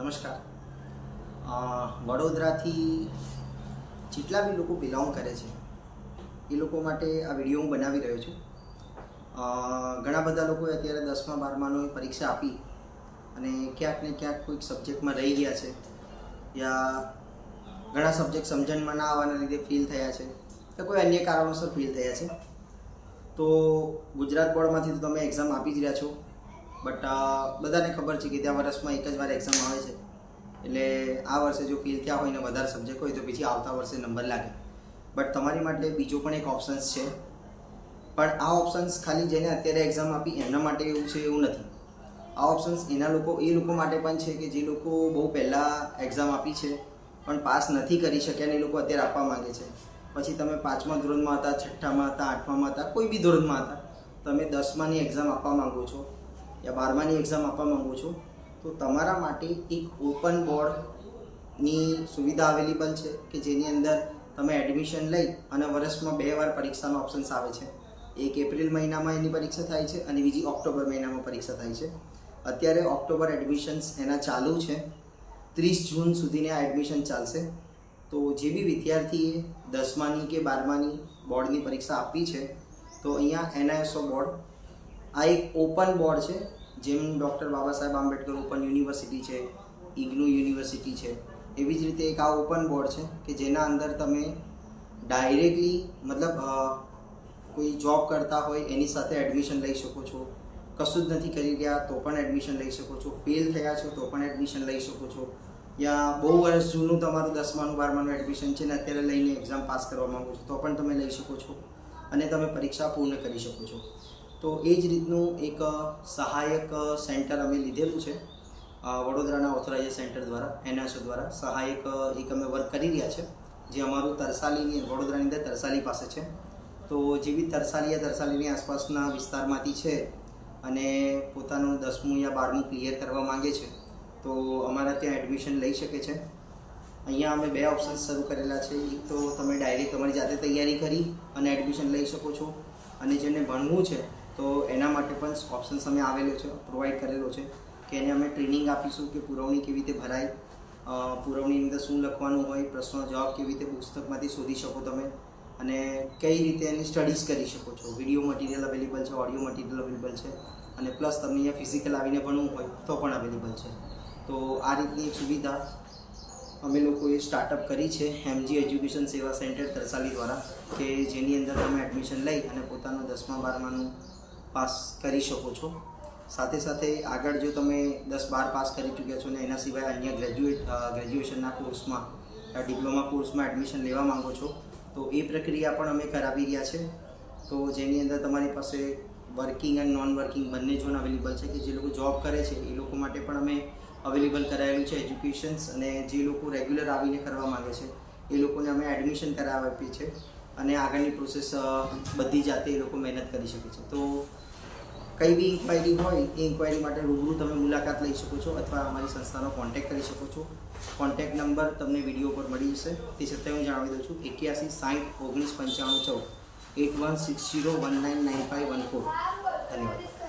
નમસ્કાર. વડોદરાથી જેટલા બી લોકો બિલોંગ કરે છે, એ લોકો માટે આ વીડિયો હું બનાવી રહ્યો છું. ઘણા બધા લોકોએ અત્યારે દસમા, બારમાનો પરીક્ષા આપી અને ક્યાંક ને ક્યાંક કોઈક સબ્જેક્ટમાં રહી ગયા છે. યા ઘણા સબ્જેક્ટ સમજણમાં ના આવવાના લીધે ફેલ થયા છે, કે કોઈ અન્ય કારણોસર ફેલ થયા છે. તો ગુજરાત બોર્ડમાંથી તો તમે એક્ઝામ આપી જ રહ્યા છો. બટ બધાને ખબર છે કે ત્યાં વર્ષમાં એક જ વાર એક્ઝામ આવે છે. એટલે આ વર્ષે જો ફેલ થયા હોય ને વધારે સબ્જેક્ટ હોય તો પછી આવતા વર્ષે નંબર લાગે. બટ તમારી માટે બીજો પણ એક ઓપ્શન્સ છે. પણ આ ઓપ્શન્સ ખાલી જેને અત્યારે એક્ઝામ આપી એમના માટે એવું છે એવું નથી. આ ઓપ્શન્સ એના લોકો, એ લોકો માટે પણ છે કે જે લોકો બહુ પહેલાં એક્ઝામ આપી છે, પણ પાસ નથી કરી શક્યા એ લોકો અત્યારે આપવા માંગે છે. પછી તમે પાંચમા ધોરણમાં હતા, છઠ્ઠામાં હતા, આઠમામાં હતા, કોઈ બી ધોરણમાં હતા, તમે દસમાની એક્ઝામ આપવા માંગો છો યા બારમાની એક્ઝામ આપવા માગું છું, તો તમારા માટે એક ઓપન બોર્ડની સુવિધા અવેલેબલ છે કે જેની અંદર તમે એડમિશન લઈ અને વર્ષમાં બે વાર પરીક્ષાનો ઓપ્શન્સ આવે છે? એક એપ્રિલ મહિનામાં એની પરીક્ષા થાય છે અને બીજી ઓક્ટોબર મહિનામાં પરીક્ષા થાય છે. અત્યારે ઓક્ટોબર એડમિશન્સ એના ચાલુ છે. ત્રીસ જૂન સુધીની આ એડમિશન ચાલશે. તો જે બી વિદ્યાર્થીએ દસમાની કે બારમાની બોર્ડની પરીક્ષા આપી છે, તો અહીંયા એનઆઈએસઓ બોર્ડ આ એક ઓપન બોર્ડ છે, જેમ doctor Baba Saheb Ambedkar open university છે, ઇગ્નુ યુનિવર્સિટી છે. એવી જ રીતે એક આ ઓપન બોર્ડ છે કે જેના અંદર તમે ડાયરેક્ટલી મતલબ કોઈ જોબ કરતા હોય, એની સાથે એડમિશન લઈ શકો છો. કશું જ નથી કરી રહ્યા, તો પણ એડમિશન લઈ શકો છો. ફેલ થયા છો, તો પણ એડમિશન લઈ શકો છો. યા બહુ વર્ષ જૂનું તમારું દસમાનું, બારમાનું એડમિશન છે ને, અત્યારે લઈને એક્ઝામ પાસ કરવા માગો છો, તો પણ તમે લઈ શકો છો. અને તમે પરીક્ષા પૂર્ણ કરી શકો છો. તો એ જ રીતનું એક સહાયક સેન્ટર અમે લીધેલું છે. વડોદરાના ઓથોરાઇઝ સેન્ટર દ્વારા એનએસઓ દ્વારા સહાયક એક અમે વર્ક કરી રહ્યા છે. જે અમારું તરસાલીની, વડોદરાની અંદર તરસાલી પાસે છે. તો જેવી તરસાલી યા તરસાલીની આસપાસના વિસ્તારમાંથી છે અને પોતાનું દસમું યા બારમું ક્લિયર કરવા માંગે છે, તો અમારા ત્યાં એડમિશન લઈ શકે છે. અહીંયા અમે બે ઓપ્શન શરૂ કરેલા છે. એક તો તમે ડાયરેક્ટ તમારી જાતે તૈયારી કરી અને એડમિશન લઈ શકો છો. અને જેને ભણવું છે તો એના માટે પણ ઓપ્શન્સ અમે આવેલો છે પ્રોવાઈડ કરેલો છે કે એને અમે ટ્રેનિંગ આપીશું કે પુરવણી કેવી રીતે ભરાય પુરવણીની અંદર શું લખવાનું હોય પ્રશ્નો જવાબ કેવી રીતે પુસ્તકમાંથી શોધી શકો તમે અને કઈ રીતે એની સ્ટડીઝ કરી શકો છો. વીડિયો મટીરિયલ અવેલેબલ છે ઓડિયો મટીરિયલ અવેલેબલ છે અને પ્લસ તમને અહીંયા ફિઝિકલ આવીને ભણવું હોય તો પણ અવેલેબલ છે. તો આ રીતની સુવિધા અમે લોકોએ સ્ટાર્ટઅપ કરી છે MG education Seva centre Tarsali દ્વારા, કે જેની અંદર તમે એડમિશન લઈ અને પોતાનું દસમા, બારમાનું પાસ કરી શકો છો. સાથે સાથે આગળ જો તમે દસ બાર પાસ કરી ચૂક્યા છો ને એના સિવાય અન્ય ગ્રેજ્યુએટ ગ્રેજ્યુએશનના કોર્સમાં ડિપ્લોમા કોર્સમાં એડમિશન લેવા માંગો છો, તો એ પ્રક્રિયા પણ અમે કરાવી રહ્યા છે. તો જેની અંદર તમારી પાસે વર્કિંગ એન્ડ નોન વર્કિંગ બંને ઝોન અવેલેબલ છે કે જે લોકો જોબ કરે છે, એ લોકો માટે પણ અમે અવેલેબલ કરાયેલું છે એજ્યુકેશન્સ અને જે લોકો રેગ્યુલર આવીને કરવા માંગે છે, એ લોકોને અમે એડમિશન કરાવી આપીએ છીએ. અને આગળની પ્રોસેસ બધી જાતે એ લોકો મહેનત કરી શકે છે. તો કઈ બી ઇન્ક્વાયરી હોય, એ ઇન્ક્વાયરી માટે રૂબરૂ તમે મુલાકાત લઈ શકો છો અથવા અમારી સંસ્થાનો કોન્ટેક્ટ કરી શકો છો. કોન્ટેક્ટ નંબર તમને વીડિયો પર મળી જશે. તે છતાં હું જણાવી દઉં છું, એક્યાસી સાઠ ઓગણીસ પંચાણું ચૌદ. Eight one six zero one nine nine five one four. ધન્યવાદ.